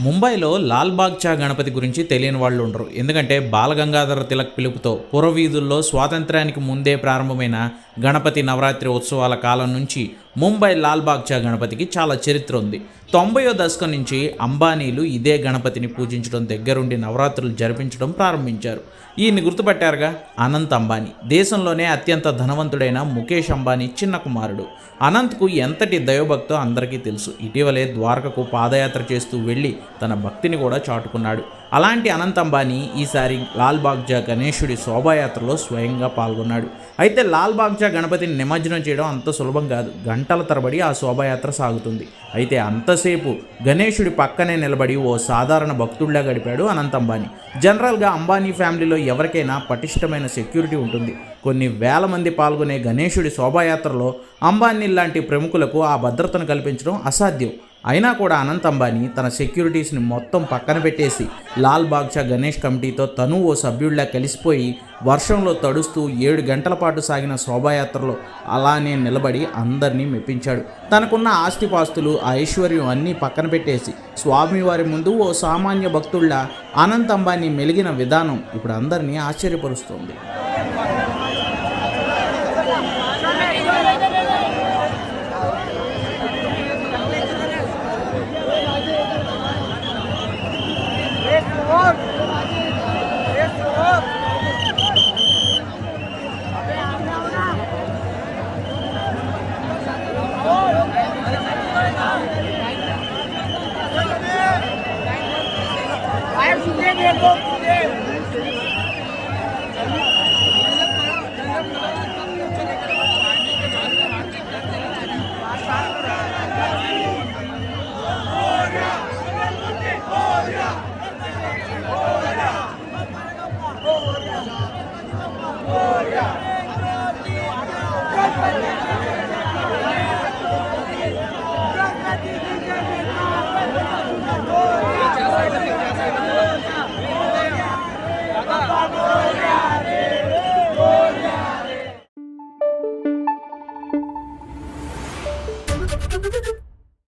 ముంబైలో లాల్బాగ్ చా గణపతి గురించి తెలియని వాళ్ళు ఉండరు. ఎందుకంటే బాలగంగాధర తిలక్ పిలుపుతో పురవీధుల్లో స్వాతంత్రానికి ముందే ప్రారంభమైన గణపతి నవరాత్రి ఉత్సవాల కాలం నుంచి ముంబై లాల్బాగ్చా గణపతికి చాలా చరిత్ర ఉంది. తొంభయో దశకం నుంచి అంబానీలు ఇదే గణపతిని పూజించడం దగ్గరుండి నవరాత్రులు జరిపించడం ప్రారంభించారు. ఈయన్ని గుర్తుపట్టారుగా? అనంత్ అంబానీ. దేశంలోనే అత్యంత ధనవంతుడైన ముఖేష్ అంబానీ చిన్న కుమారుడు. అనంత్కు ఎంతటి దైవభక్తో అందరికీ తెలుసు. ఇటీవలే ద్వారకకు పాదయాత్ర చేస్తూ వెళ్ళి తన భక్తిని కూడా చాటుకున్నాడు. అలాంటి అనంత్ అంబానీ ఈసారి లాల్ బాగ్జా గణేశుడి శోభాయాత్రలో స్వయంగా పాల్గొన్నాడు. అయితే లాల్ బాగ్జా గణపతిని నిమజ్జనం చేయడం అంత సులభం కాదు. గంటల తరబడి ఆ శోభాయాత్ర సాగుతుంది. అయితే అంతసేపు గణేశుడి పక్కనే నిలబడి ఓ సాధారణ భక్తుడిలా గడిపాడు అనంత్ అంబానీ. జనరల్గా అంబానీ ఫ్యామిలీలో ఎవరికైనా పటిష్టమైన సెక్యూరిటీ ఉంటుంది. కొన్ని వేల మంది పాల్గొనే గణేశుడి శోభాయాత్రలో అంబానీ లాంటి ప్రముఖులకు ఆ భద్రతను కల్పించడం అసాధ్యం. అయినా కూడా అనంత్ అంబానీ తన సెక్యూరిటీస్ని మొత్తం పక్కన పెట్టేసి లాల్ బాగ్షా గణేష్ కమిటీతో తను ఓ సభ్యుడిలా కలిసిపోయి వర్షంలో తడుస్తూ ఏడు గంటల పాటు సాగిన శోభాయాత్రలో అలానే నిలబడి అందరినీ మెప్పించాడు. తనకున్న ఆస్తిపాస్తులు ఆ ఐశ్వర్యం అన్నీ పక్కన పెట్టేసి స్వామివారి ముందు ఓ సామాన్య భక్తుళ్ళ అనంత్ అంబానీ మెలిగిన విధానం ఇప్పుడు అందరినీ ఆశ్చర్యపరుస్తుంది. Thank you.